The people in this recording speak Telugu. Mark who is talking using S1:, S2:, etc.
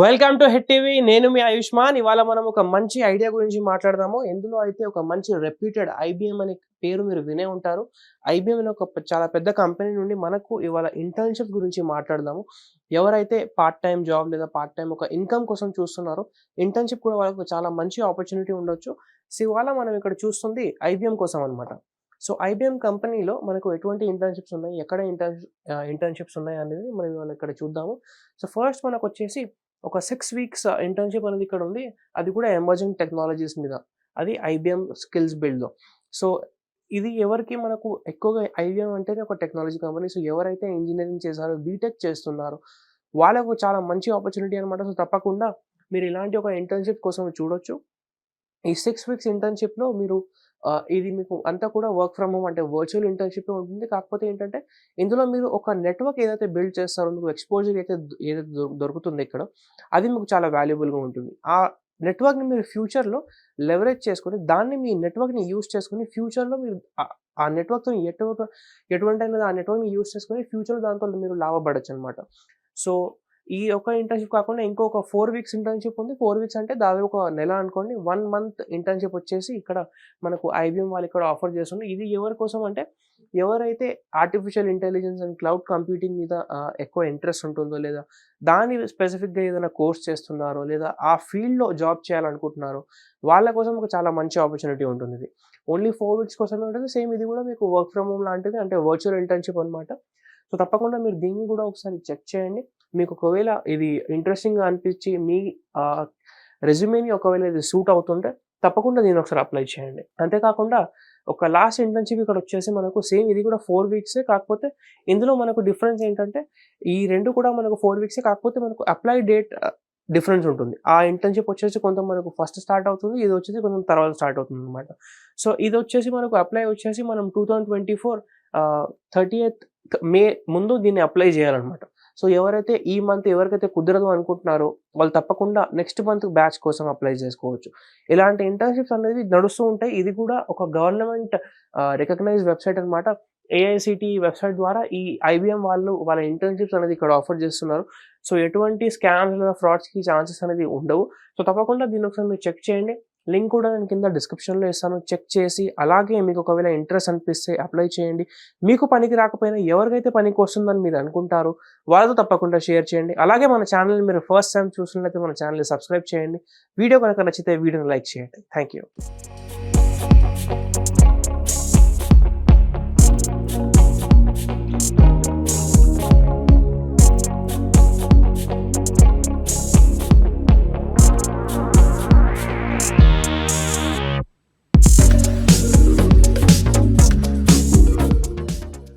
S1: వెల్కమ్ టు హెడ్ టీవీ నేను మీ ఆయుష్మాన్. ఇవాళ మనం ఒక మంచి ఐడియా గురించి మాట్లాడదాము. ఎందులో అయితే ఒక మంచి రెప్యూటెడ్ ఐబిఎం అనే పేరు మీరు వినే ఉంటారు. ఐబిఎం అనే ఒక చాలా పెద్ద కంపెనీ నుండి మనకు ఇవాళ ఇంటర్న్షిప్ గురించి మాట్లాడదాము. ఎవరైతే పార్ట్ టైం జాబ్ లేదా పార్ట్ టైం ఒక ఇన్కమ్ కోసం చూస్తున్నారో ఇంటర్న్షిప్ కూడా వాళ్ళకు చాలా మంచి ఆపర్చునిటీ ఉండొచ్చు. సో ఇవాళ మనం ఇక్కడ చూస్తుంది ఐబిఎం కోసం అనమాట సో ఐబిఎం కంపెనీలో మనకు ఎటువంటి ఇంటర్న్షిప్స్ ఉన్నాయి? ఎక్కడ ఇంటర్న్ ఇంటర్న్షిప్స్ ఉన్నాయి అనేది మనం ఇవాళ ఇక్కడ చూద్దాము. సో ఫస్ట్ మనకు వచ్చేసి ఒక సిక్స్ వీక్స్ ఇంటర్న్షిప్ అనేది ఇక్కడ ఉంది. అది కూడా ఎమర్జింగ్ టెక్నాలజీస్ మీద. అది ఐబిఎం స్కిల్స్ బిల్డ్లో సో ఇది ఎవరికి మనకు ఎక్కువగా ఐబిఎం అంటేనే ఒక టెక్నాలజీ కంపెనీ సో ఎవరైతే ఇంజనీరింగ్ చేశారో బీటెక్ చేస్తున్నారో వాళ్ళకు చాలా మంచి ఆపర్చునిటీ అనమాట సో తప్పకుండా మీరు ఇలాంటి ఒక ఇంటర్న్షిప్ కోసం చూడొచ్చు. ఈ సిక్స్ వీక్స్ ఇంటర్న్షిప్లో మీరు ఇది మీకు అంతా కూడా వర్క్ ఫ్రమ్ హోమ్ అంటే వర్చువల్ ఇంటర్న్షిప్ ఉంటుంది. కాకపోతే ఏంటంటే ఇందులో మీరు ఒక నెట్వర్క్ ఏదైతే బిల్డ్ చేస్తారో మీకు ఎక్స్పోజర్ అయితే ఏదైతే దొ- దొరుకుతుందో ఇక్కడ అది మీకు చాలా వాల్యుబుల్గా ఉంటుంది. ఆ నెట్వర్క్ని మీరు ఫ్యూచర్లో లెవరేజ్ చేసుకొని దాన్ని మీ నెట్వర్క్ని యూస్ చేసుకొని ఫ్యూచర్లో మీరు ఆ- నెట్వర్క్తో ఎటువంటి ఎటువంటి ఆ నెట్వర్క్ని యూస్ చేసుకొని ఫ్యూచర్లో దాంతో మీరు లాభపడచ్చు అనమాట సో ఈ ఒక ఇంటర్న్షిప్ కాకుండా ఇంకొక ఫోర్ వీక్స్ ఇంటర్న్షిప్ ఉంది. ఫోర్ వీక్స్ అంటే దాదాపు ఒక నెల అనుకోండి. వన్ మంత్ ఇంటర్న్షిప్ వచ్చేసి ఇక్కడ మనకు ఐబీఎం వాళ్ళు ఇక్కడ ఆఫర్ చేస్తుంది ఇది ఎవరి కోసం అంటే ఎవరైతే artificial intelligence and cloud computing మీద ఎక్కువ ఇంట్రెస్ట్ ఉంటుందో లేదా దాని స్పెసిఫిక్గా ఏదైనా కోర్స్ చేస్తున్నారో లేదా ఆ ఫీల్డ్లో జాబ్ చేయాలనుకుంటున్నారో వాళ్ళ కోసం ఒక చాలా మంచి ఆపర్చునిటీ ఉంటుంది ఇది. ఓన్లీ ఫోర్ వీక్స్ కోసమే ఉంటుంది. సేమ్ ఇది కూడా మీకు వర్క్ ఫ్రమ్ హోమ్ లాంటిది. అంటే వర్చువల్ ఇంటర్న్షిప్ అనమాట సో తప్పకుండా మీరు దీన్ని కూడా ఒకసారి చెక్ చేయండి. మీకు ఒకవేళ ఇది ఇంట్రెస్టింగ్గా అనిపించి మీ రెజ్యూమేని ఒకవేళ ఇది సూట్ అవుతుంటే తప్పకుండా దీన్ని ఒకసారి అప్లై చేయండి. అంతేకాకుండా ఒక లాస్ట్ ఇంటర్న్షిప్ ఇక్కడ వచ్చేసి మనకు సేమ్ ఇది కూడా ఫోర్ వీక్సే కాకపోతే ఇందులో మనకు డిఫరెన్స్ ఏంటంటే ఈ రెండు కూడా మనకు ఫోర్ వీక్సే కాకపోతే మనకు అప్లై డేట్ డిఫరెన్స్ ఉంటుంది. ఆ ఇంటర్న్షిప్ వచ్చేసి కొంత మనకు ఫస్ట్ స్టార్ట్ అవుతుంది ఇది వచ్చేసి కొంచెం తర్వాత స్టార్ట్ అవుతుంది అనమాట సో ఇది వచ్చేసి మనకు అప్లై వచ్చేసి మనం two thousand twenty four thirty eighth May ముందు దీన్ని అప్లై చేయాలన్నమాట. సో ఎవరైతే ఈ మంత్ ఎవరికైతే కుదరదు అనుకుంటున్నారో వాళ్ళు తప్పకుండా నెక్స్ట్ మంత్ బ్యాచ్ కోసం అప్లై చేసుకోవచ్చు. ఇలాంటి ఇంటర్న్షిప్స్ అనేది నడుస్తూ ఉంటాయి. ఇది కూడా ఒక గవర్నమెంట్ రికగ్నైజ్ వెబ్సైట్ అనమాట ఏఐసిటి వెబ్సైట్ ద్వారా ఈ ఐబిఎం వాళ్ళు వాళ్ళ ఇంటర్న్షిప్స్ అనేది ఇక్కడ ఆఫర్ చేస్తున్నారు. సో ఎటువంటి స్కామ్స్ లేదా ఫ్రాడ్స్కి ఛాన్సెస్ అనేది ఉండవు. సో తప్పకుండా దీన్ని ఒకసారి మీరు చెక్ చేయండి. లింక్ కూడా నేను కింద డిస్క్రిప్షన్లో ఇస్తాను. చెక్ చేసి అలాగే మీకు ఒకవేళ ఇంట్రెస్ట్ అనిపిస్తే అప్లై చేయండి. మీకు పనికి రాకపోయినా ఎవరికైతే పనికి వస్తుందని మీరు అనుకుంటారో వాళ్ళతో తప్పకుండా షేర్ చేయండి. అలాగే మన ఛానల్ మీరు ఫస్ట్ టైం చూసినట్లయితే మన ఛానల్ని సబ్స్క్రైబ్ చేయండి. వీడియో కనుక నచ్చితే వీడియోని లైక్ చేయండి. Thank you.